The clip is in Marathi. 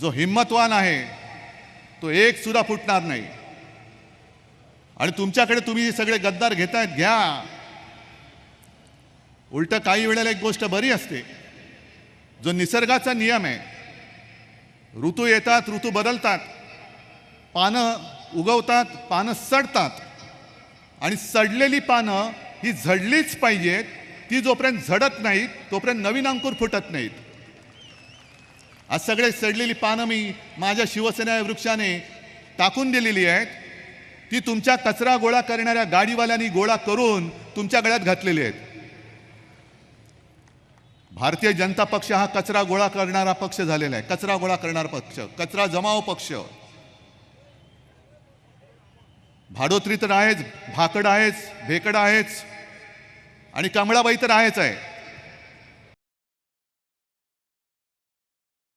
जो हिंमतवान आहे तो एक सुद्धा फुटणार नाही. आणि तुमच्याकडे तुम्ही सगळे गद्दार घेतायत घ्या. उलट काही वेळेला एक गोष्ट बरी असते. जो निसर्गाचा नियम आहे ऋतू येतात ऋतू बदलतात पानं उगवतात पानं सडतात आणि सडलेली पानं ही झडलीच पाहिजेत ती जोपर्यंत झडत नाहीत तोपर्यंत नवीन अंकुर फुटत नाहीत. आज सगळे सडलेली पानं मी माझ्या शिवसेना या वृक्षाने टाकून दिलेली आहेत. ती तुमच्या कचरा गोळा करणाऱ्या गाडीवाल्यांनी गोळा करून तुमच्या गळ्यात घातलेली आहेत. भारतीय जनता पक्ष हा कचरा गोळा करणारा पक्ष झालेला आहे. कचरा गोळा करणारा पक्ष कचरा जमाव पक्ष. भाडोत्री तर आहेच भाकड आहेच भेकड आहेच आणि कमळाबाई तर आहेच आहे.